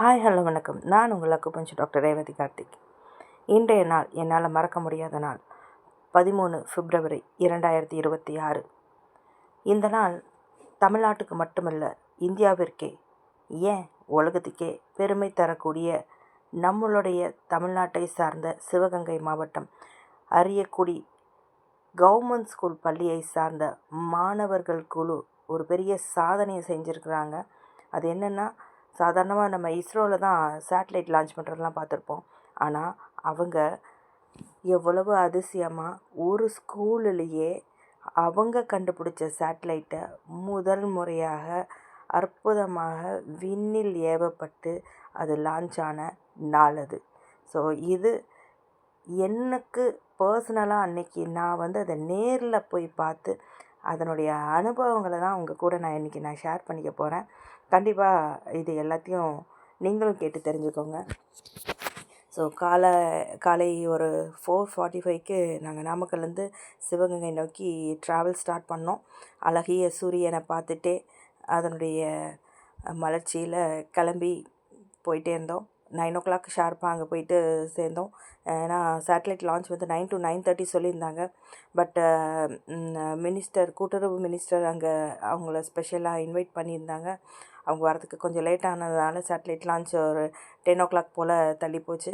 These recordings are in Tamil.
ஹாய் ஹலோ வணக்கம். நான் உங்கள் அக்குபஞ்சு டாக்டர் ரேவதி கார்த்திக். இன்றைய நாள் என்னால் மறக்க முடியாத நாள். பதிமூணு பிப்ரவரி இரண்டாயிரத்தி இருபத்தி ஆறு. இந்த நாள் தமிழ்நாட்டுக்கு மட்டுமல்ல இந்தியாவிற்கே ஏன் உலகத்துக்கே பெருமை தரக்கூடிய நம்மளுடைய தமிழ்நாட்டை சார்ந்த சிவகங்கை மாவட்டம் அரியக்குடி கவர்மெண்ட் ஸ்கூல் பள்ளியை சார்ந்த மாணவர்கள் குழு ஒரு பெரிய சாதனையை செஞ்சுருக்குறாங்க. அது என்னென்னா சாதாரணமாக நம்ம இஸ்ரோவில் தான் சேட்டலைட் லான்ச் பண்ணுறதெல்லாம் பார்த்துருப்போம். ஆனால் அவங்க எவ்வளவு அதிசயமாக ஒரு ஸ்கூலுலேயே அவங்க கண்டுபிடிச்ச சேட்டலைட்டை முதல் முறையாக அற்புதமாக விண்ணில் ஏவப்பட்டு அது லான்ச் ஆன நாள் அது. ஸோ இது எனக்கு பர்சனலாக அன்னைக்கு நான் வந்து அதை நேரில் போய் பார்த்து அதனுடைய அனுபவங்களை தான் உங்கள் கூட நான் இன்றைக்கி நான் ஷேர் பண்ணிக்க போகிறேன் கண்டிப்பாக இது எல்லாத்தையும் நீங்களும் கேட்டு தெரிஞ்சுக்கோங்க. ஸோ காலை காலை ஒரு ஃபோர் ஃபார்ட்டி ஃபைவ்க்கு நாங்கள் நாமக்கல்லேருந்து சிவகங்கை நோக்கி ட்ராவல் ஸ்டார்ட் பண்ணோம். அழகிய சூரியனை பார்த்துட்டே அதனுடைய மலர்ச்சியில் கிளம்பி போயிட்டே இருந்தோம். நைன் ஓ கிளாக் ஷார்ப்பாக அங்கே போயிட்டு சேர்ந்தோம். ஏன்னா சேட்டலைட் லான்ச் வந்து நைன் டு நைன் தேர்ட்டி சொல்லியிருந்தாங்க. பட் மினிஸ்டர் கூட்டுறவு மினிஸ்டர் அங்கே அவங்கள ஸ்பெஷலாக இன்வைட் பண்ணியிருந்தாங்க. அவங்க வரதுக்கு கொஞ்சம் லேட் ஆனதுனால சேட்டலைட் லான்ச் ஒரு டென் ஓ கிளாக் போல் தள்ளி போச்சு.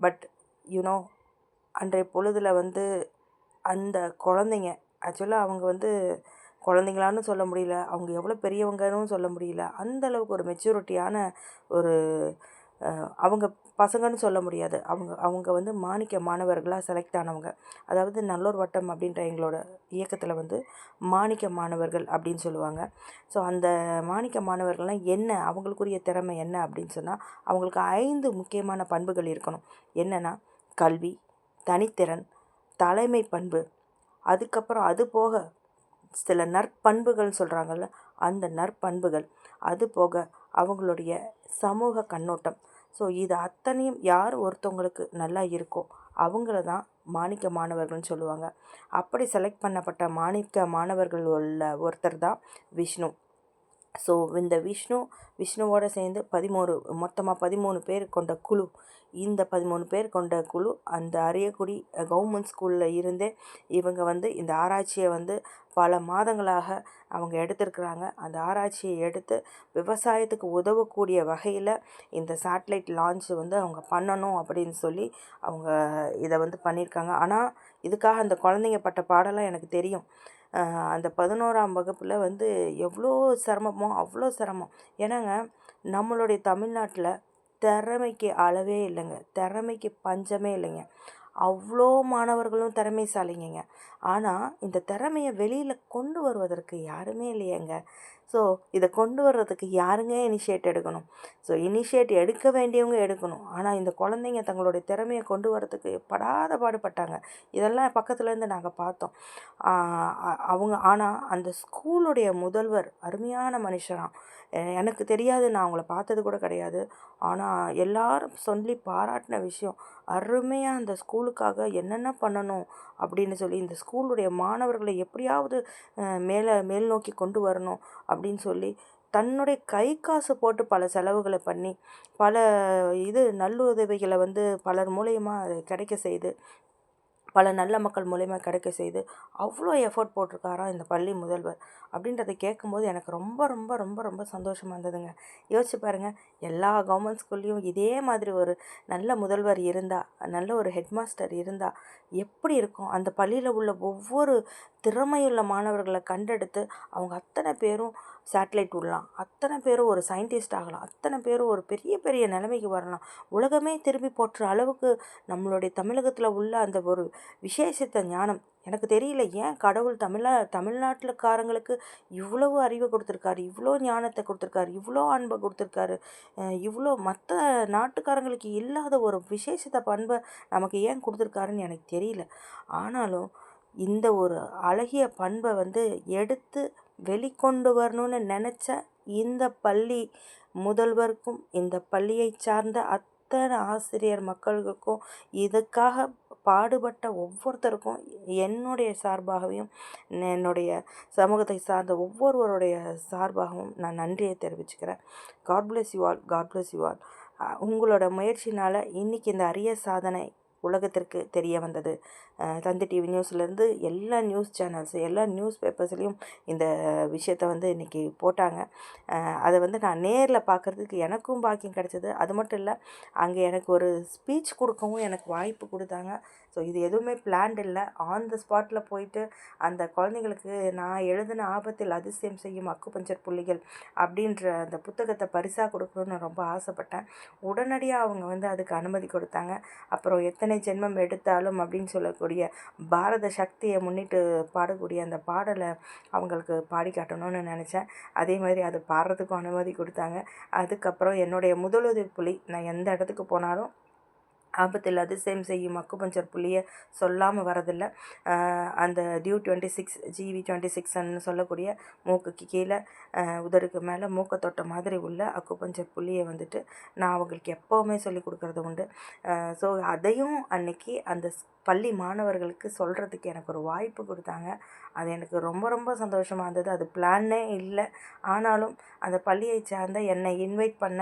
பட் யூனோ அன்றைய பொழுதில் வந்து அந்த குழந்தைங்க ஆக்சுவலாக அவங்க வந்து குழந்தைங்களான்னு சொல்ல முடியல அவங்க எவ்வளோ பெரியவங்கன்னு சொல்ல முடியல அந்த அளவுக்கு ஒரு மெச்சூரிட்டியான ஒரு அவங்க பசங்கன்னு சொல்ல முடியாது. அவங்க அவங்க வந்து மாணிக்க மாணவர்களாக செலக்ட் ஆனவங்க. அதாவது நல்லூர் வட்டம் அப்படின்ற எங்களோட இயக்கத்தில் வந்து மாணிக்க மாணவர்கள் அப்படின்னு சொல்லுவாங்க. ஸோ அந்த மாணிக்க மாணவர்கள்லாம் என்ன அவங்களுக்குரிய திறமை என்ன அப்படின்னு சொன்னால் அவங்களுக்கு ஐந்து முக்கியமான பண்புகள் இருக்கணும். என்னென்னா கல்வி தனித்திறன் தலைமை பண்பு அதுக்கப்புறம் அது போக சில நற்பண்புகள் சொல்கிறாங்கல்ல அந்த நற்பண்புகள். அது போக அவங்களுடைய சமூக கண்ணோட்டம். ஸோ இது அத்தனையும் யார் ஒருத்தவங்களுக்கு நல்லா இருக்கோ அவங்கள தான் மாணிக்க மாணவர்கள்னு சொல்லுவாங்க. அப்படி செலக்ட் பண்ணப்பட்ட மாணிக்க மாணவர்கள் உள்ள ஒருத்தர் தான் விஷ்ணு. ஸோ இந்த விஷ்ணு விஷ்ணுவோடு சேர்ந்து பதிமூணு மொத்தமாக பதிமூணு பேர் கொண்ட குழு. இந்த பதிமூணு பேர் கொண்ட குழு அந்த அரியக்குடி கவர்மெண்ட் ஸ்கூலில் இருந்தே இவங்க வந்து இந்த ஆராய்ச்சியை வந்து பல மாதங்களாக அவங்க எடுத்திருக்கிறாங்க. அந்த ஆராய்ச்சியை எடுத்து விவசாயத்துக்கு உதவக்கூடிய வகையில் இந்த சேட்டலைட் லான்ச் வந்து அவங்க பண்ணணும் அப்படின்னு சொல்லி அவங்க இதை வந்து பண்ணியிருக்காங்க. ஆனால் இதுக்காக அந்த குழந்தைங்க பட்ட பாடலாம் எனக்கு தெரியும். அந்த பதினோராம் வகுப்பில் வந்து எவ்வளோ சிரமமோ அவ்வளோ சிரமம். ஏன்னாங்க நம்மளுடைய தமிழ்நாட்டில் திறமைக்கு அளவே இல்லைங்க. திறமைக்கு பஞ்சமே இல்லைங்க. அவ்வளோ மாணவர்களும் திறமைசாலிங்கங்க. ஆனால் இந்த திறமையை வெளியில் கொண்டு வருவதற்கு யாருமே இல்லையேங்க. ஸோ இதை கொண்டு வர்றதுக்கு யாருங்க இனிஷியேட் எடுக்கணும்? ஸோ இனிஷியேட் எடுக்க வேண்டியவங்க எடுக்கணும். ஆனால் இந்த குழந்தைங்க தங்களுடைய திறமையை கொண்டு வரதுக்கு படாத பாடுபட்டாங்க. இதெல்லாம் பக்கத்துலேருந்து நாங்கள் பார்த்தோம். அவங்க ஆனால் அந்த ஸ்கூலுடைய முதல்வர் அருமையான மனுஷராம் எனக்கு தெரியாது நான் அவங்கள பார்த்தது கூட கிடையாது. ஆனால் எல்லாரும் சொல்லி பாராட்டின விஷயம் அருமையாக அந்த ஸ்கூலுக்காக என்னென்ன பண்ணணும் அப்படின்னு சொல்லி இந்த ஸ்கூலுடைய மாணவர்களை எப்படியாவது மேலே மேல் நோக்கி கொண்டு வரணும் அப்படின்னு சொல்லி தன்னுடைய கை காசு போட்டு பல செலவுகளை பண்ணி பல இது நல்லுதவிகளை வந்து பலர் மூலயமா கிடைக்க செய்து பல நல்ல மக்கள் மூலயமா கிடைக்க செய்து அவ்வளோ எஃபர்ட் போட்டிருக்காராம் இந்த பள்ளி முதல்வர். அப்படின்றத கேட்கும்போது எனக்கு ரொம்ப ரொம்ப ரொம்ப ரொம்ப சந்தோஷமாக இருந்ததுங்க. யோசிச்சு பாருங்கள் எல்லா கவர்மெண்ட் ஸ்கூல்லையும் இதே மாதிரி ஒரு நல்ல முதல்வர் இருந்தால் நல்ல ஒரு ஹெட்மாஸ்டர் இருந்தால் எப்படி இருக்கும்? அந்த பள்ளியில் உள்ள ஒவ்வொரு திறமையுள்ள மாணவர்களை கண்டெடுத்து அவங்க அத்தனை பேரும் சேட்டலைட் விடலாம். அத்தனை பேரும் ஒரு சயின்டிஸ்ட் ஆகலாம். அத்தனை பேரும் ஒரு பெரிய பெரிய நிலைமைக்கு வரலாம். உலகமே திரும்பி போற்ற அளவுக்கு நம்மளுடைய தமிழகத்தில் உள்ள அந்த ஒரு விசேஷத்த ஞானம். எனக்கு தெரியல ஏன் கடவுள் தமிழா தமிழ்நாட்டிலக்காரங்களுக்கு இவ்வளவு அறிவை கொடுத்துருக்காரு இவ்வளோ ஞானத்தை கொடுத்துருக்காரு இவ்வளோ அன்பை கொடுத்துருக்காரு. இவ்வளோ மற்ற நாட்டுக்காரங்களுக்கு இல்லாத ஒரு விசேஷத்த பண்பை நமக்கு ஏன் கொடுத்துருக்காருன்னு எனக்கு தெரியல. ஆனாலும் இந்த ஒரு அழகிய பண்பை வந்து எடுத்து வெளிக்கொண்டு வரணும்னு நினச்ச இந்த பள்ளி முதல்வருக்கும் இந்த பள்ளியை சார்ந்த அத்தனை ஆசிரியர் மக்களுக்கும் இதுக்காக பாடுபட்ட ஒவ்வொருத்தருக்கும் என்னுடைய சார்பாகவும் என்னுடைய சமூகத்தை சார்ந்த ஒவ்வொருவருடைய சார்பாகவும் நான் நன்றியை தெரிவிச்சுக்கிறேன். God bless you all God bless you all உங்களோட முயற்சினால் இன்றைக்கி இந்த அரிய சாதனை உலகத்திற்கு தெரிய வந்தது. தந்தி டிவி நியூஸ்லேருந்து எல்லா நியூஸ் சேனல்ஸ் எல்லா நியூஸ் பேப்பர்ஸ்லேயும் இந்த விஷயத்த வந்து இன்றைக்கி போட்டாங்க. அதை வந்து நான் நேரில் பார்க்குறதுக்கு எனக்கும் பாக்கியம் கிடச்சிது. அது மட்டும் இல்லை அங்கே எனக்கு ஒரு ஸ்பீச் கொடுக்கவும் எனக்கு வாய்ப்பு கொடுத்தாங்க. ஸோ இது எதுவுமே பிளான்ட் இல்லை. ஆன் த ஸ்பாட்டில் போயிட்டு அந்த குழந்தைங்களுக்கு நான் எழுதின ஆபத்தில் அதிசயம் செய்யும் அக்குபஞ்சர் புள்ளிகள் அப்படின்ற அந்த புத்தகத்தை பரிசாக கொடுக்கணும்னு ரொம்ப ஆசைப்பட்டேன். உடனடியாக அவங்க வந்து அதுக்கு அனுமதி கொடுத்தாங்க. அப்புறம் எத்தனை ஜென்மம் எடுத்தாலும் அப்படின்னு சொல்லக்கூடிய பாரத சக்தியை முன்னிட்டு பாடக்கூடிய அந்த பாடலை அவங்களுக்கு பாடி காட்டணும்னு நினச்சேன். அதே மாதிரி அது பாடுறதுக்கும் அனுமதி கொடுத்தாங்க. அதுக்கப்புறம் என்னுடைய முதலுதவி புலி நான் எந்த இடத்துக்கு போனாலும் ஆபத்தில் அதிசயம் செய்யும் அக்குபஞ்சர் புள்ளியை சொல்லாமல் வரதில்லை. அந்த டியூ டுவெண்ட்டி சிக்ஸ் ஜிவி டுவெண்ட்டி சிக்ஸ்ன்னு சொல்லக்கூடிய மூக்குக்கு கீழே உதருக்கு உதடுக்கு மேலே மூக்கை தொட்ட மாதிரி உள்ள அக்குபஞ்சர் புள்ளியை வந்துட்டு நான் அவங்களுக்கு எப்போவுமே சொல்லி கொடுக்கறது உண்டு. ஸோ அதையும் அன்னைக்கு அந்த ஸ்- பள்ளி மாணவர்களுக்கு சொல்கிறதுக்கு எனக்கு ஒரு வாய்ப்பு கொடுத்தாங்க. அது எனக்கு ரொம்ப ரொம்ப சந்தோஷமாக இருந்தது. அது பிளானே இல்லை. ஆனாலும் அந்த பள்ளியை சார்ந்த என்னை இன்வைட் பண்ண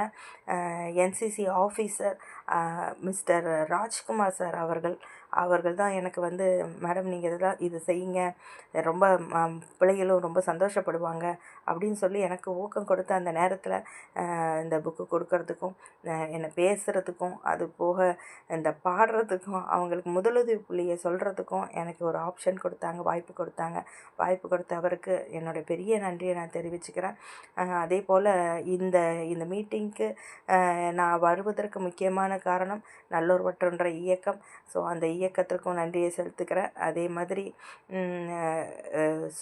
NCC officer mister Rajkumar sir அவர்கள் அவர்கள் தான் எனக்கு வந்து மேடம் நீங்கள் இதெல்லாம் இது செய்யுங்க. ரொம்ப ம- பிள்ளைகளும் ரொம்ப சந்தோஷப்படுவாங்க. அப்படின்னு சொல்லி எனக்கு ஊக்கம் கொடுத்த அந்த நேரத்தில் இந்த புக்கு கொடுக்கறதுக்கும் என்னை பேசுகிறதுக்கும் அது போக இந்த பாடுறதுக்கும் அவங்களுக்கு முதலுதவி புள்ளியை சொல்கிறதுக்கும் எனக்கு ஒரு ஆப்ஷன் கொடுத்தாங்க வாய்ப்பு கொடுத்தாங்க. வாய்ப்பு கொடுத்த அவருக்கு என்னோட பெரிய நன்றியை நான் தெரிவிச்சுக்கிறேன். அதே போல் இந்த இந்த மீட்டிங்க்கு நான் வருவதற்கு முக்கியமான காரணம் நல்லோர் வட்டன்ற இயக்கம். ஸோ அந்த இயக்கத்திற்கும் நன்றியை செலுத்துக்கிறேன் அதே மாதிரி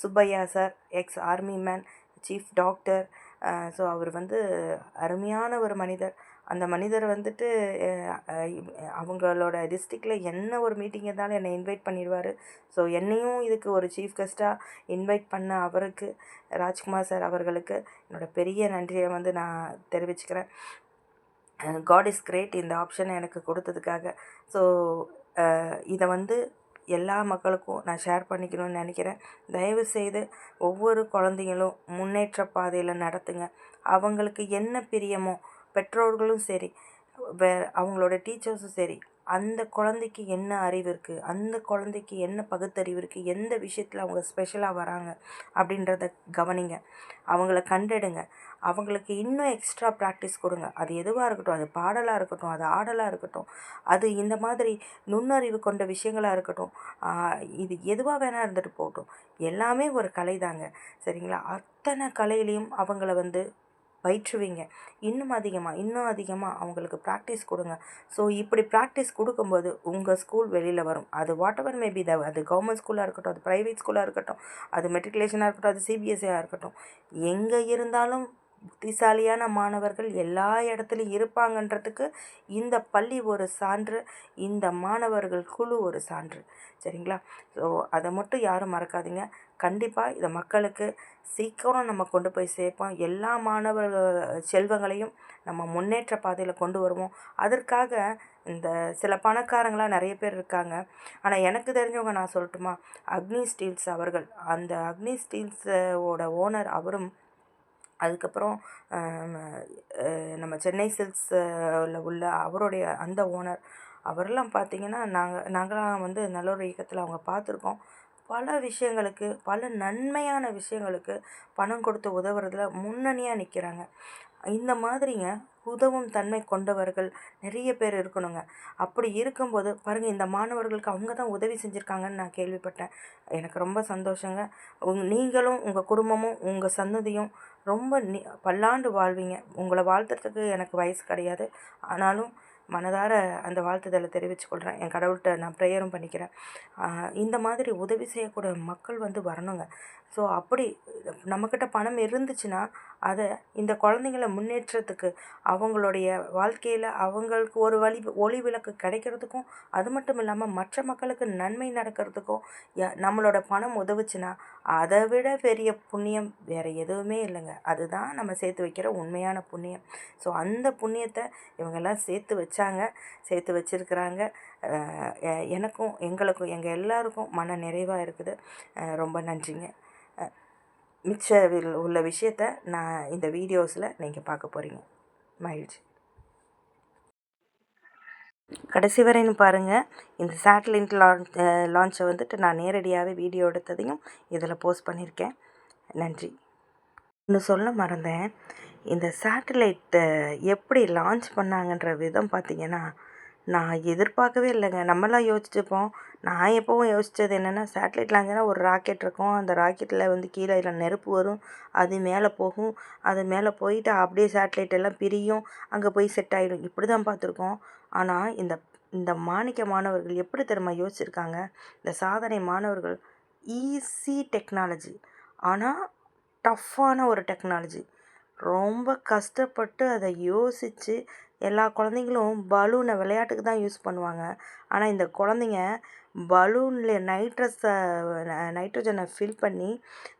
Subbaiah sir ex army man chief doctor so அவர் வந்து அருமையான ஒரு மனிதர். அந்த மனிதர் வந்துட்டு அவங்களோட டிஸ்ட்ரிக்டில் என்ன ஒரு மீட்டிங் இருந்தாலும் என்னை இன்வைட் பண்ணிடுவார். ஸோ என்னையும் இதுக்கு ஒரு சீஃப் கெஸ்ட்டாக இன்வைட் பண்ண அவருக்கு ராஜ்குமார் சார் அவர்களுக்கு என்னோட பெரிய நன்றியை வந்து நான் தெரிவிச்சுக்கிறேன். காட் இஸ் கிரேட் இந்த ஆப்ஷனை எனக்கு கொடுத்ததுக்காக. ஸோ இதை வந்து எல்லா மக்களுக்கும் நான் ஷேர் பண்ணிக்கணும்னு நினைக்கிறேன். தயவு செய்து ஒவ்வொரு குழந்தைங்களும் முன்னேற்ற பாதையில் நடத்துங்க. அவங்களுக்கு என்ன பிரியமோ பெற்றோர்களும் சரி வே அவங்களோட டீச்சர்ஸும் சரி அந்த குழந்தைக்கு என்ன அறிவு இருக்குது அந்த குழந்தைக்கு என்ன பகுத்தறிவு இருக்குது எந்த விஷயத்தில் அவங்க ஸ்பெஷலாக வராங்க அப்படின்றத கவனிங்க. அவங்கள கண்டெடுங்க. அவங்களுக்கு இன்னும் எக்ஸ்ட்ரா ப்ராக்டிஸ் கொடுங்க. அது எதுவாக இருக்கட்டும் அது பாடலாக இருக்கட்டும் அது ஆடலாக இருக்கட்டும் அது இந்த மாதிரி நுண்ணறிவு கொண்ட விஷயங்களாக இருக்கட்டும் இது எதுவாக வேணால் இருந்துட்டு போகட்டும். எல்லாமே ஒரு கலை தாங்க. சரிங்களா? அத்தனை கலையிலையும் அவங்கள வந்து பயிற்றுவிங்க. இன்னும் அதிகமாக இன்னும் அதிகமாக அவங்களுக்கு ப்ராக்டிஸ் கொடுங்க. ஸோ இப்படி ப்ராக்டிஸ் கொடுக்கும்போது உங்கள் ஸ்கூல் வெளியில் வரும். அது வாட் எவர் மேபி த அது கவர்மெண்ட் ஸ்கூலாக இருக்கட்டும் அது ப்ரைவேட் ஸ்கூலாக இருக்கட்டும் அது மெட்ரிகுலேஷனாக இருக்கட்டும் அது சிபிஎஸ்சியாக இருக்கட்டும். எங்கே இருந்தாலும் புத்திசாலியான மாணவர்கள் எல்லா இடத்துலையும் இருப்பாங்கன்றதுக்கு இந்த பள்ளி ஒரு சான்று இந்த மாணவர்கள் குழு ஒரு சான்று. சரிங்களா? ஸோ அதை மட்டும் யாரும் மறக்காதீங்க. கண்டிப்பாக இதை மக்களுக்கு சீக்கிரம் நம்ம கொண்டு போய் சேர்ப்போம். எல்லா மாணவர் செல்வங்களையும் நம்ம முன்னேற்ற பாதையில் கொண்டு வருவோம். அதற்காக இந்த சில பணக்காரங்களாம் நிறைய பேர் இருக்காங்க. ஆனால் எனக்கு தெரிஞ்சவங்க நான் சொல்லட்டுமா? அக்னி ஸ்டீல்ஸ் அவர்கள். அந்த அக்னி ஸ்டீல்ஸோட ஓனர் அவரும் அதுக்கப்புறம் நம்ம சென்னை சில்க்ஸில் உள்ள அவருடைய அந்த ஓனர் அவரெல்லாம் பார்த்தீங்கன்னா நாங்கள் நாங்களாம் வந்து நல்ல ஒரு இயக்கத்தில் அவங்க பார்த்துருக்கோம். பல விஷயங்களுக்கு பல நன்மையான விஷயங்களுக்கு பணம் கொடுத்து உதவுறதுல முன்னணியாக நிற்கிறாங்க இந்த மாதிரிங்க உதவும் தன்மை கொண்டவர்கள் நிறைய பேர் இருக்கணுங்க. அப்படி இருக்கும்போது பாருங்கள் இந்த மாணவர்களுக்கு அவங்க தான் உதவி செஞ்சுருக்காங்கன்னு நான் கேள்விப்பட்டேன். எனக்கு ரொம்ப சந்தோஷங்க. உங் நீங்களும் உங்கள் குடும்பமும் உங்கள் சந்ததியும் ரொம்ப நீ பல்லாண்டு வாழ்வீங்க. உங்களை வாழ்த்துறதுக்கு எனக்கு வயசு கிடையாது. ஆனாலும் மனதார அந்த வாழ்த்துதலை தெரிவிச்சுக்கொள்கிறேன் என் கடவுள்கிட்ட நான் ப்ரேயரும் பண்ணிக்கிறேன். இந்த மாதிரி உதவி செய்யக்கூடிய மக்கள் வந்து வரணுங்க. ஸோ அப்படி நம்மக்கிட்ட பணம் இருந்துச்சுன்னா அதை இந்த குழந்தைங்கள முன்னேற்றத்துக்கு அவங்களுடைய வாழ்க்கையில் அவங்களுக்கு ஒரு வழி ஒளி விளக்கு கிடைக்கிறதுக்கும் அது மட்டும் இல்லாமல் மற்ற மக்களுக்கு நன்மை நடக்கிறதுக்கும் ய நம்மளோட பணம் உதவுச்சுன்னா அதை விட பெரிய புண்ணியம் வேறு எதுவுமே இல்லைங்க. அதுதான் நம்ம சேர்த்து வைக்கிற உண்மையான புண்ணியம். ஸோ அந்த புண்ணியத்தை இவங்கெல்லாம் சேர்த்து வச்சாங்க. சேர்த்து வச்சுருக்கிறாங்க. எனக்கும் எங்களுக்கும் எங்கள் எல்லாருக்கும் மன நிறைவாக இருக்குது. ரொம்ப நன்றிங்க. மிச்ச உள்ள விஷயத்த நான் இந்த வீடியோஸில் நீங்கள் பார்க்க போகிறீங்க மகிழ்ச்சி. கடைசி வரைன்னு பாருங்கள் இந்த சேட்டலைட் லான்ச் லான்ச்சை வந்துட்டு நான் நேரடியாகவே வீடியோ எடுத்ததையும் இதில் போஸ்ட் பண்ணியிருக்கேன். நன்றி. இன்னும் சொல்ல மறந்தேன். இந்த சேட்டலைட்டை எப்படி லான்ச் பண்ணாங்கன்ற விதம் பார்த்தீங்கன்னா நான் எதிர்பார்க்கவே இல்லைங்க. நம்மளாம் யோசிச்சுப்போம் நான் எப்போவும் யோசித்தது என்னென்னா சேட்டலைட் லான்ச்னா ஒரு ராக்கெட் இருக்கும். அந்த ராக்கெட்டில் வந்து கீழே இதில் நெருப்பு வரும். அது மேலே போகும். அது மேலே போயிட்டு அப்படியே சேட்டலைட் எல்லாம் பிரியும். அங்கே போய் செட் ஆகிடும் இப்படி தான் பார்த்துருக்கோம். ஆனால் இந்த இந்த மாணிக்க மாணவர்கள் எப்படி தெரியுமா யோசிச்சிருக்காங்க? இந்த சாதனை மாணவர்கள் ஈஸி டெக்னாலஜி ஆனால் டஃப்பான ஒரு டெக்னாலஜி ரொம்ப கஷ்டப்பட்டு அதை யோசித்து எல்லா குழந்தைங்களும் பலூனை விளையாட்டுக்கு தான் யூஸ் பண்ணுவாங்க. ஆனால் இந்த குழந்தைங்க பலூனில் நைட்ரஸை நைட்ரஜனை ஃபில் பண்ணி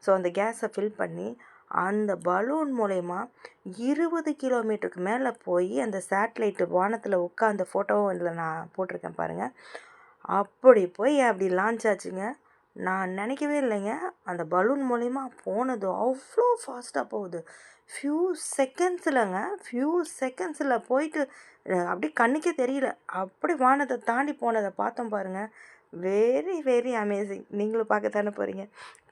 ஸோ அந்த கேஸை ஃபில் பண்ணி அந்த பலூன் மூலயமா இருபது கிலோமீட்டருக்கு மேலே போய் அந்த சேட்டலைட்டு வானத்தில் உட்காந்த ஃபோட்டோவும் இதில் நான் போட்டிருக்கேன் பாருங்கள் அப்படி போய் அப்படி லான்ச் ஆச்சுங்க. நான் நினைக்கவே இல்லைங்க. அந்த பலூன் மூலயமா போனது அவ்வளோ ஃபாஸ்ட்டாக போகுது. ஃபியூ செகண்ட்ஸில்ங்க ஃபியூ செகண்ட்ஸில் போயிட்டு அப்படியே கண்ணுக்கே தெரியல. அப்படி வானத்தை தாண்டி போனதை பார்த்தோம் பாருங்கள் வெரி வெரி அமேசிங் நீங்களும் பார்க்க தானே போகிறீங்க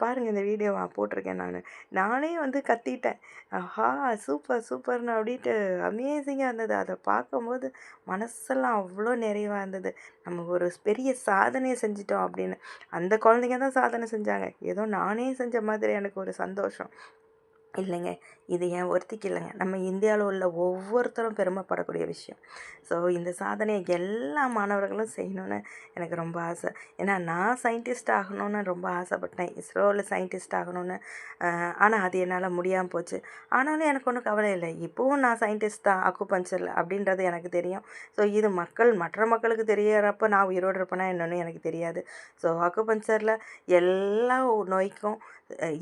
பாருங்கள் இந்த வீடியோ நான் போட்டிருக்கேன் நான். நானே வந்து கத்திட்டேன். ஆஹா சூப்பர் சூப்பர்னு அப்படின்ட்டு அமேசிங்காக இருந்தது. அதை பார்க்கும்போது மனசெல்லாம் அவ்வளோ நிறைவாக இருந்தது. நம்ம ஒரு பெரிய சாதனையை செஞ்சிட்டோம் அப்படின்னு. அந்த குழந்தைங்க தான் சாதனை செஞ்சாங்க. ஏதோ நானே செஞ்ச மாதிரி எனக்கு ஒரு சந்தோஷம். இல்லைங்க. இது ஏன் ஒருத்திக்கு இல்லைங்க. நம்ம இந்தியாவில் உள்ள ஒவ்வொருத்தரும் பெருமைப்படக்கூடிய விஷயம். ஸோ இந்த சாதனையை எல்லா மாணவர்களும் செய்யணும்னு எனக்கு ரொம்ப ஆசை. ஏன்னா நான் சயின்டிஸ்ட் ஆகணும்னு ரொம்ப ஆசைப்பட்டேன். இஸ்ரோவில் சயின்டிஸ்ட் ஆகணும்னு. ஆனால் அது என்னால் முடியாமல் போச்சு. ஆனாலும் எனக்கு ஒன்றும் கவலை இல்லை. இப்போவும் நான் சயின்டிஸ்ட் தான் அக்குபஞ்சரில் அப்படின்றது எனக்கு தெரியும். ஸோ இது மக்கள் மற்ற மக்களுக்கு தெரியறப்ப நான் உயிரோடு இருப்பேனா என்னன்னு எனக்கு தெரியாது. ஸோ அக்குபஞ்சரில் எல்லா நோய்க்கும்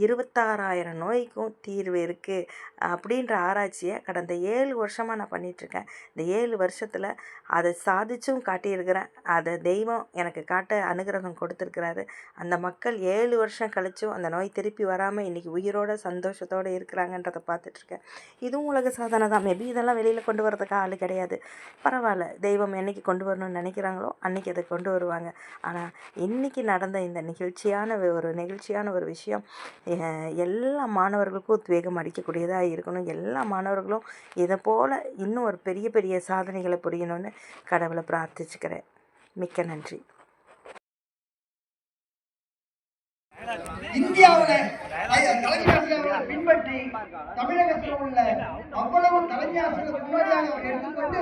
இருபத்தாறாயிரம் நோய்க்கும் தீர்வு இருக்குது அப்படின்ற ஆராய்ச்சியை கடந்த ஏழு வருஷமாக நான் பண்ணிகிட்ருக்கேன் இந்த ஏழு வருஷத்தில் அதை சாதிச்சும் காட்டியிருக்கிறேன். அதை தெய்வம் எனக்கு காட்ட அனுகிரகம் கொடுத்துருக்கிறாரு. அந்த மக்கள் ஏழு வருஷம் கழிச்சும் அந்த நோய் திருப்பி வராமல் இன்றைக்கி உயிரோட சந்தோஷத்தோடு இருக்கிறாங்கன்றதை பார்த்துட்ருக்கேன் இதுவும் உலக சாதனை தான். மேபி இதெல்லாம் வெளியில் கொண்டு வரதுக்கு ஆள் கிடையாது. பரவாயில்ல. தெய்வம் என்னைக்கு கொண்டு வரணும்னு நினைக்கிறாங்களோ அன்றைக்கி அதை கொண்டு வருவாங்க. ஆனால் இன்றைக்கி நடந்த இந்த நிகழ்ச்சியான ஒரு நிகழ்ச்சியான ஒரு விஷயம் எல்லா மாணவர்களுக்கும் உத்வேகம் அளிக்கக்கூடியதாக இருக்கணும். எல்லா மாணவர்களும் இதை போல் இன்னும் ஒரு பெரிய பெரிய சாதனைகளை புரியணும்னு கடவுளை பிரார்த்திச்சுக்கிறேன். மிக்க நன்றி. பின்பற்றி தமிழகத்தில் உள்ள அவ்வளவு தலைமையாசிரியர்கள் முன்னோடியாக அவர் எடுத்துக்கொண்டு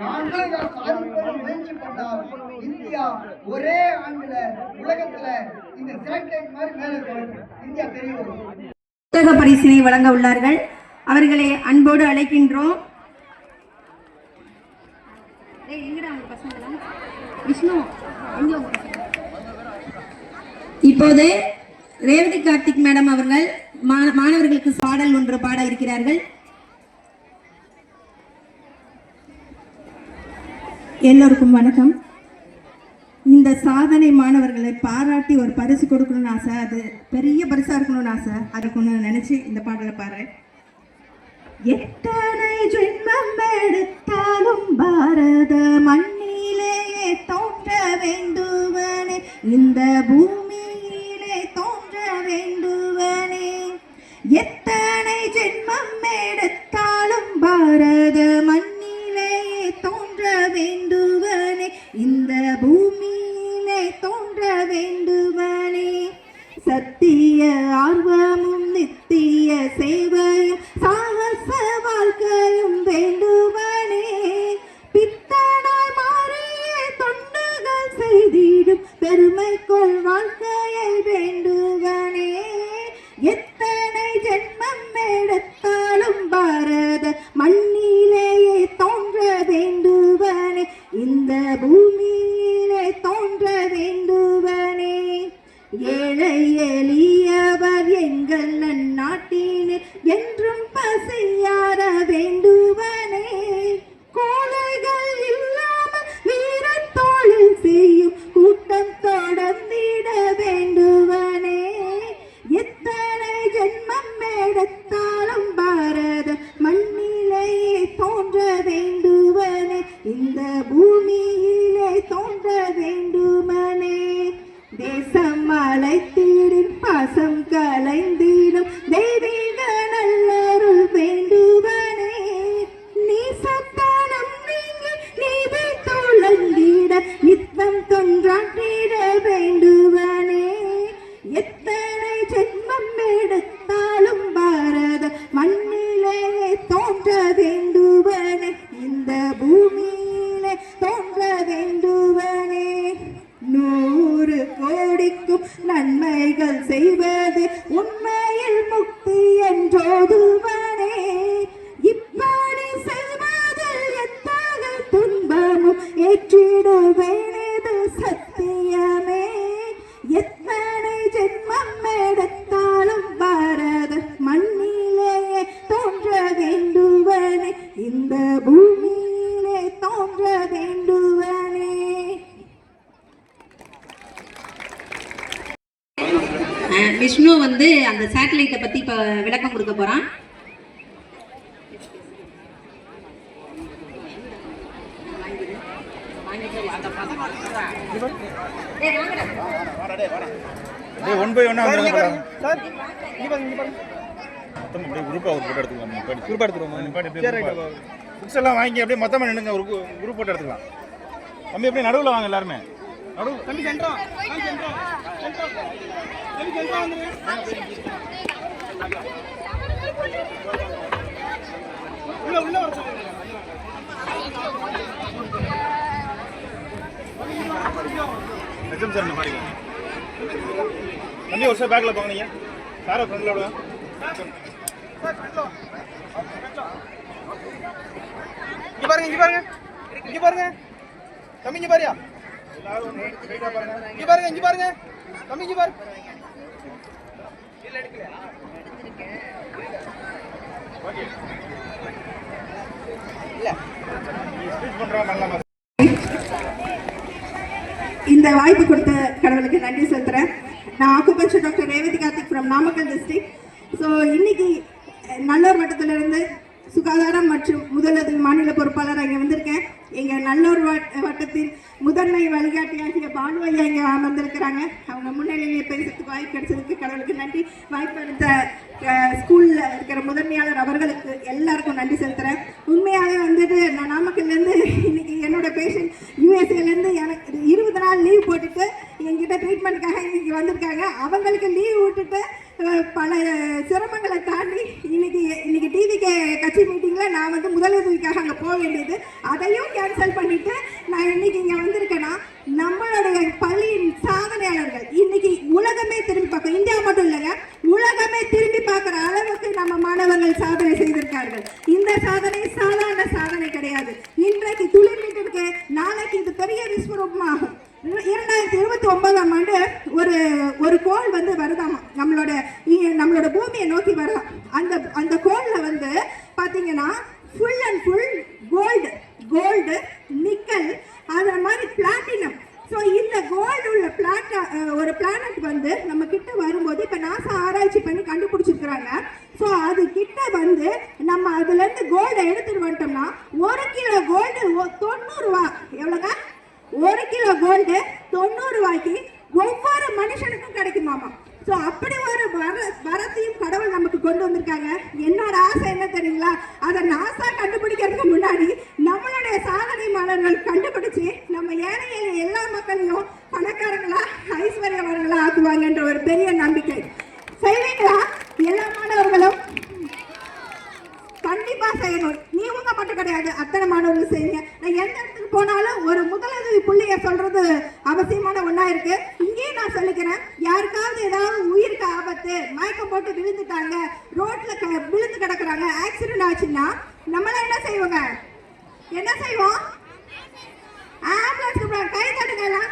நாங்களும் இதை சாதிப்போம் முயற்சி பண்ணால் இந்தியா ஒரே ஆண்டுல உலகத்துல இந்த சேட்டலைட் மாதிரி மேல இந்தியா வரும் புத்தக பரிசினை வழங்க உள்ளார்கள். அவர்களை அன்போடு அழைக்கின்றோம்? இப்போது ரேவதி கார்த்திக் மேடம் அவர்கள் மாணவர்களுக்கு பாடல் ஒன்று பாட இருக்கிறார்கள். எல்லோருக்கும் வணக்கம். இந்த சாதனை மாணவர்களை பாராட்டி ஒரு பரிசு கொடுக்கணும்னு ஆசை அது பெரிய பரிசா இருக்கணும்னு ஆசை. அதுக்கு ஒன்று நினைச்சு இந்த பாடலை பாடுறேன். எத்தனை ஜென்மம் எடுத்தாலும் பாரத மண்ணிலேயே தோன்ற வேண்டுவனே. இந்த பூமியிலே தோன்ற வேண்டுவனே. எத்தனை ஜென்மம் எடுத்தாலும் பாரத மண்ணிலேயே தோன்ற வேண்டுவனே. இந்த பூமியிலே தோன்ற வேண்டுவனே. சத்திய ஆர்வமும் நித்திய சே கோடிக்கும் நன்மைகள் செய்வது உண்மையில் முக்தி என்றோதுவனே. இப்படி செய்வதில் எத்தகைய துன்பமும் ஏற்றிடுவேன். அப்படியே ஒன் பை ஒன்னா வந்து சார் இங்க பாருங்க இங்க பாருங்க. மொத்தம் அப்படியே குரூப்பா ஒரு போட்டோ எடுத்துக்கலாம். நிப்பாடி குரூப் எடுத்துருவோம் நிப்பாடி அப்படியே புக்ஸ் எல்லாம் வாங்கி அப்படியே மொத்தமா நின்னுங்க ஒரு குரூப் போட்டோ எடுத்துக்கலாம். தம்பி அப்படியே நடுவுல வாங்க எல்லாருமே. நடுவு தம்பி சென்ட்ரம் சென்ட்ரம் சென்ட்ரம் தம்பி சென்ட்ரம் வந்துருங்க உள்ள உள்ள வர சொல்லுங்க எக்ஸாம் சார் பாருங்க தம்பி ஒரு சார் பேக்கில் போங்க நீங்கள் சாரை ஃப்ரெண்டில் விடுங்க. இங்கே பாருங்க இங்கே பாருங்க. இங்கே பாருங்க. தம்பி இங்கே பாரியா. இங்கே பாருங்க இங்கே பாருங்க. தம்பி இங்கே பாருங்க. இந்த வாய்ப்பு கொடுத்த கடவுளுக்கு நன்றி செலுத்துறேன். நான் acupuncture doctor Revathi Karthik from Namakkal district so இன்னைக்கு நல்லூர் வட்டத்திலிருந்து சுகாதாரம் மற்றும் முதலுதவி மாநில பொறுப்பாளர் இங்கே வந்திருக்கேன். எங்கள் நல்லூர் வட்ட வட்டத்தின் முதன்மை வழிகாட்டியாகிய பானு இங்கே அமர்ந்திருக்கிறாங்க. அவங்க முன்னிலையில் பேசுறதுக்கு வாய்ப்பு கிடைச்சதுக்கு கடவுளுக்கு நன்றி. வாய்ப்பு எடுத்த ஸ்கூலில் இருக்கிற முதன்மையாளர் அவர்களுக்கு எல்லாருக்கும் நன்றி செலுத்துகிறேன் உண்மையாகவே வந்துட்டு நான் நாமக்கல்லேருந்து இன்னைக்கு என்னோட பேஷண்ட் யூஎஸ்ஏலேருந்து எனக்கு இருபது நாள் லீவ் போட்டுட்டு என்கிட்ட ட்ரீட்மெண்ட்டுக்காக இன்னைக்கு வந்திருக்காங்க அவங்களுக்கு லீவ் விட்டுட்டு அஹ், பல சிரமங்களை தாண்டி இன்னைக்கு இன்னைக்கு டிவிக்கு கட்சி மீட்டிங்கில் நான் வந்து முதலுதவிக்காக அங்கே போக வேண்டியது. அதையும் கேன்சல் பண்ணிட்டு நான் இன்னைக்கு இங்கே வந்திருக்கேன்னா நம்மளுடைய பள்ளியின் சாதனையாளர்கள் இன்னைக்கு உலகமே திரும்பி பார்க்கும் இந்தியா மட்டும் இல்லைங்க உலகமே திரும்பி பார்க்குற அளவுக்கு நம்ம மாணவர்கள் சாதனை செய்திருக்கார்கள். இந்த சாதனை சாதாரண சாதனை கிடையாது. இன்றைக்கு துளிர்விட்டு இருக்கு நாளைக்கு இது பெரிய விஸ்வரூபமாகும். இரண்டாயிரத்தி இருபத்தி ஒன்பதாம் ஆண்டு ஒரு ஒரு கோள் வந்து வருதாமா நம்மளோட இ- நம்மளோட பூமியை நோக்கி வருதாம் அந்த அந்த கோள்ல வந்து பாத்தீங்கன்னா full and full gold gold nickel அது மாதிரி பிளாட்டினம் ஸோ இந்த கோல்டு உள்ள பிளாட் ஒரு பிளானட் வந்து நம்ம கிட்ட வரும்போது இப்போ நாசா ஆராய்ச்சி பண்ணி கண்டுபிடிச்சிருக்கிறாங்க ஸோ அது கிட்ட வந்து நம்ம அதுல இருந்து கோல்டை எடுத்துட்டு வந்துட்டோம்னா ஒரு கிலோ கோல்டு தொண்ணூறு ரூபா. எவ்வளோங்க ஒரு கிலோ கோல்டு தொண்ணூறு ரூபாய்க்கு ஒவ்வொரு மனுஷனுக்கும் கிடைக்குமாமா ஸோ அப்படி ஒரு வர வரத்தையும் கடவுள் நமக்கு கொண்டு வந்திருக்காங்க. என்னோட ஆசை என்ன தெரியுங்களா? அதை நாசா கண்டுபிடிக்கிறதுக்கு முன்னாடி நம்மளுடைய சாதனை மாணவர்கள் கண்டுபிடிச்சு நம்ம ஏழை எல்லா மக்களையும் பணக்காரங்களா ஐஸ்வர்யவான்களா ஆக்குவாங்கன்ற ஒரு பெரிய நம்பிக்கை. செய்வீங்களா? எல்லா மாணவர்களும்? கண்டிப்பா செய்யணும். நீ உங்க மட்டும் கிடையாது. அத்தனை மாணவர்கள் செய்யுங்க. நான் எந்த இடத்துக்கு போனாலும் ஒரு முதலுதவி புள்ளிய சொல்றது அவசியமான ஒண்ணா இருக்கு. இங்கேயே நான் சொல்லிக்கிறேன். யாருக்காவது ஏதாவது உயிருக்கு ஆபத்து மயக்கம் போட்டு விழுந்துட்டாங்க ரோட்ல க- விழுந்து கிடக்குறாங்க ஆக்சிடென்ட் ஆச்சுன்னா நம்மள என்ன செய்வோங்க? என்ன செய்வோம்? ஆம்புலன்ஸ் கூப்பிடுவோம் கை தட்டுங்க எல்லாம்.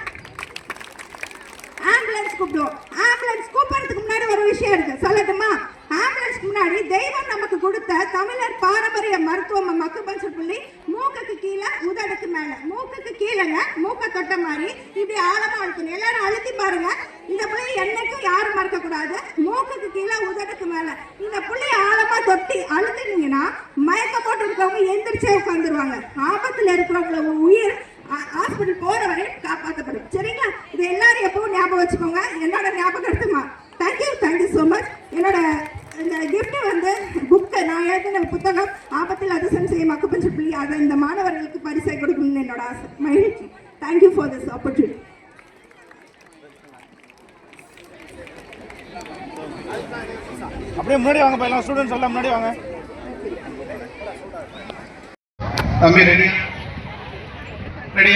ஆம்புலன்ஸ் கூப்பிடுவோம். ஆம்புலன்ஸ் கூப்பிடுறதுக்கு முன்னாடி ஒரு விஷயம் இருக்கு. சொல்லட்டுமா? ஆம்புலன்ஸ் முன்னாடி தெய்வம் நமக்கு கொடுத்த தமிழர் பாரம்பரிய மருத்துவம் மக்குபஞ்சர் புள்ளி மூக்குக்கு கீழே உதடுக்கு மேல. மூக்குக்கு கீழேங்க மூக்க தொட்ட மாதிரி இப்படி ஆழமா அழுத்தணும் எல்லாரும் அழுத்தி பாருங்க. இந்த புள்ளி என்னைக்கும் யாரும் மறக்க கூடாது மூக்குக்கு கீழே உதடுக்கு மேல. இந்த புள்ளிய ஆழமா தொட்டி அழுத்தினீங்கன்னா மயக்க போட்டு இருக்கவங்க எந்திரிச்சே உட்காந்துருவாங்க ஆபத்தில் ஆபத்துல இருக்கிறவங்கள உயிர் ஹாஸ்பிட்டல் போற வரை காப்பாற்றப்படும் சரிங்களா? இது எல்லாரும் எப்பவும் ஞாபகம் வச்சுக்கோங்க. என்னோட ஞாபகம் எடுத்துமா? Thank you thank you so much என்னோட இந்த gift வந்து புக்கு நான் எழுதின புத்தகம் ஆபத்தில் அதிசயம் செய்யும் அக்குப்பஞ்சு புள்ளி. அதை இந்த மாணவர்களுக்கு பரிசை கொடுக்கணும்னு என்னோட ஆசை. மகிழ்ச்சி. தேங்க்யூ ஃபார் திஸ் ஆப்பர்ச்சுனிட்டி அப்படியே முன்னாடி வாங்க எல்லாம் ஸ்டூடெண்ட்ஸ் எல்லாம் முன்னாடி வாங்க. தம்பி ரெடி ரெடி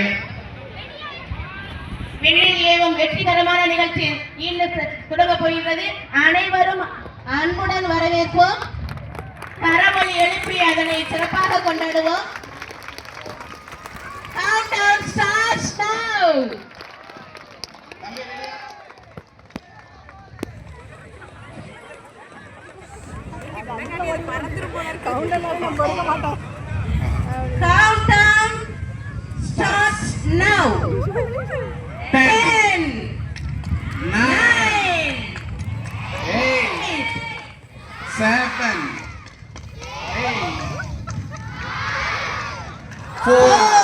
விண்ணில் ஏவும் வெற்றிகரமான நிகழ்ச்சி. இன்னும் தொடங்க போகிறது அனைவரும் அன்புடன் வரவேற்போம் கரமொழி எழுப்பி அதனை சிறப்பாக கொண்டாடுவோம் Countdown starts now. Countdown starts now. Ten, nine, 不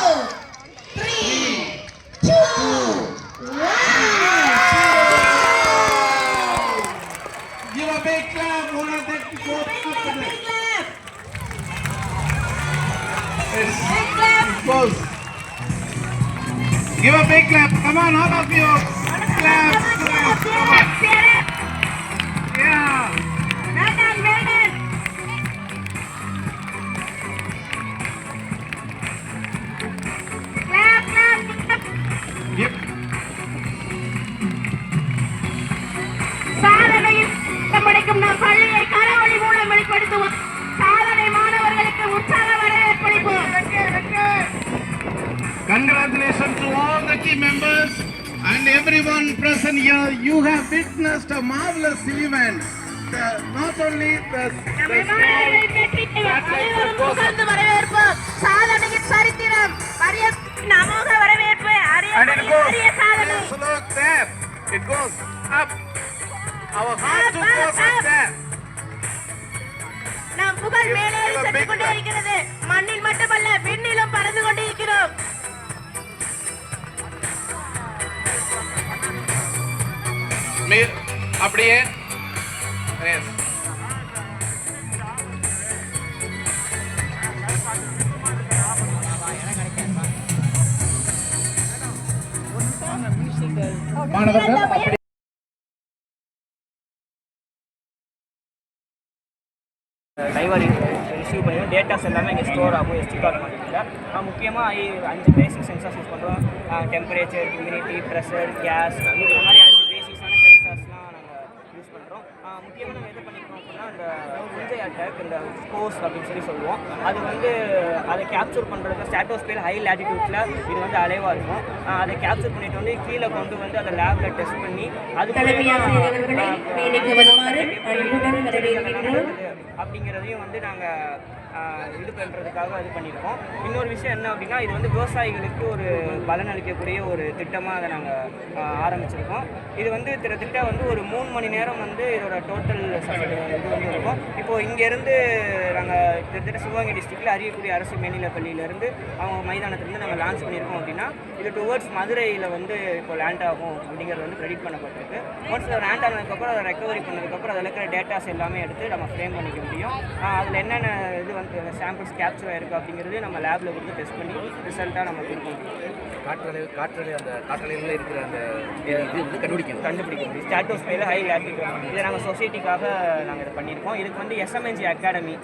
நம்மடைக்கும் நம் பள்ளியை கரவழி மூலம் வெளிப்படுத்துவோம் சாதனை மாணவர்களுக்கு உற்சாக வரவேற்பளிப்போம் Congratulations to all the key members and everyone present here. You have witnessed a marvelous event. The, not only the, the சாதனையின் சரித்திரம் அமோக வரவேற்பு அரிய சாதனை. It goes up. நம் புகழ் மேலேறி சென்று கொண்டே இருக்கிறது. மண்ணில் மட்டுமல்ல விண்ணிலும் பறந்து கொண்டே இருக்கிறோம் அப்படியே. மாணவர்கள் டைவர் ரிசீவ் பண்ணி டேட்டாஸ் எல்லாமே இங்கே ஸ்டோர் ஆகும் எஸ்டி கார்டு மாதிரியில் முக்கியமாக அஞ்சு பேசிக் சென்சார்ஸ் யூஸ் பண்ணுறோம் டெம்பரேச்சர் ஹியூமிடிட்டி ப்ரெஷர் கேஸ் இந்த மாதிரி அஞ்சு பேசிக்ஸான சென்சார்ஸ்லாம் நாங்கள் யூஸ் பண்ணுறோம் முக்கியமாக நம்ம எது பண்ணிக்கிறோம் அப்படின்னா இந்த புஞ்சை அட்டாக் இந்த ஸ்கோர்ஸ் அப்படின்னு சொல்லி சொல்லுவோம். அது வந்து அதை கேப்சர் பண்ணுறதுக்கு ஸ்டாட்டோஸ்பியர் ஹை லேட்டிடியூட்டில் இது வந்து அலைவாக இருக்கும். அதை கேப்சர் பண்ணிட்டு வந்து கீழே கொண்டு வந்து அதை லேபில் டெஸ்ட் பண்ணி அது அப்படிங்கிறதையும் வந்து நாங்கள் இது பண்ணுறதுக்காக இது பண்ணியிருக்கோம். இன்னொரு விஷயம் என்ன அப்படின்னா இது வந்து விவசாயிகளுக்கு ஒரு பலன் அளிக்கக்கூடிய ஒரு திட்டமாக அதை நாங்கள் ஆரம்பிச்சிருக்கோம். இது வந்து திட்டத்திட்ட வந்து ஒரு மூணு மணி நேரம் வந்து இதோட டோட்டல் இது வந்து இருக்கும். இப்போது இங்கேருந்து நாங்கள் கிட்டத்தட்ட சிவகங்கை டிஸ்ட்ரிக்டில் அரியக்குடி அரசு மேல்நிலைப் பள்ளியிலேருந்து அவங்க மைதானத்துலேருந்து நாங்கள் லான்ச் பண்ணியிருக்கோம் அப்படின்னா இது டுவர்ட்ஸ் மதுரையில் வந்து இப்போ லேண்ட் ஆகும் அப்படிங்கிறது வந்து ப்ரெடிக்ட் பண்ணப்பட்டிருக்கு. ஒன்ஸ் அதை லேண்ட் ஆனதுக்கப்புறம் அதை ரெக்கவரி பண்ணதுக்கப்புறம் அதில் இருக்கிற டேட்டாஸ் எல்லாமே எடுத்து நம்ம ஃப்ரேம் பண்ணிக்க முடியும். அதில் என்னென்ன இது வந்து சாம்பிள்ஸ் கேப்சர் ஆயிருக்கு அப்படிங்கிறது நம்ம லேபில் கொடுத்து டெஸ்ட் பண்ணி ரிசல்ட்டாக நம்ம கொடுக்க முடியும் காற்றலை காற்றலை அந்த காற்றலையில் இருக்கிற அந்த இது வந்து கண்டுபிடிக்கணும். கண்டுபிடிக்க முடியும் ஸ்டாட்டோஸ் ஸ்பேல ஹை லேட்டிடியூட் இதை நாங்கள் சொசைட்டிக்காக நாங்கள் இதை பண்ணியிருக்கோம். இதுக்கு வந்து எஸ்எம்என்ஜி அகாடமி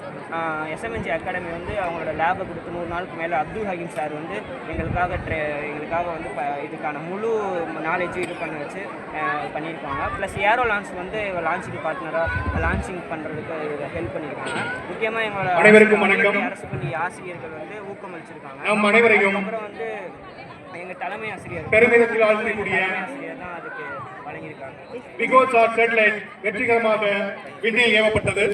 எஸ்எம்என்ஜி அகாடமி வந்து அவங்களோட லேபை கொடுத்து நூறு நாளுக்கு மேலே அப்துல் ஹக்கீம் சார் வந்து எங்களுக்காக ட்ரே எங்களுக்காக வந்து ப இதுக்கான முழு நாலேஜும் இது பண்ண வச்சு பண்ணியிருக்காங்க. ப்ளஸ் ஏரோ லான்ச் வந்து லான்ச்சிங் பார்ட்னராக லான்ச்சிங் பண்ணுறதுக்கு ஹெல்ப் பண்ணியிருக்காங்க. முக்கியமாக எங்களோட அனைவருக்கும் வணக்கம். அரசு பள்ளி ஆசிரியர்கள் வந்து ஊக்கமளிச்சிருக்காங்க நம் அனைவரையும் அப்புறம் வந்து எங்கள் தலைமை ஆசிரியர் பெருமிதத்தில் ஆழ்த்தக்கூடிய ஆசிரியர் தான் அதுக்கு வழங்கியிருக்காங்க. விகோ சாட் சேட்டலைட் வெற்றிகரமாக விண்ணில் ஏவப்பட்டது.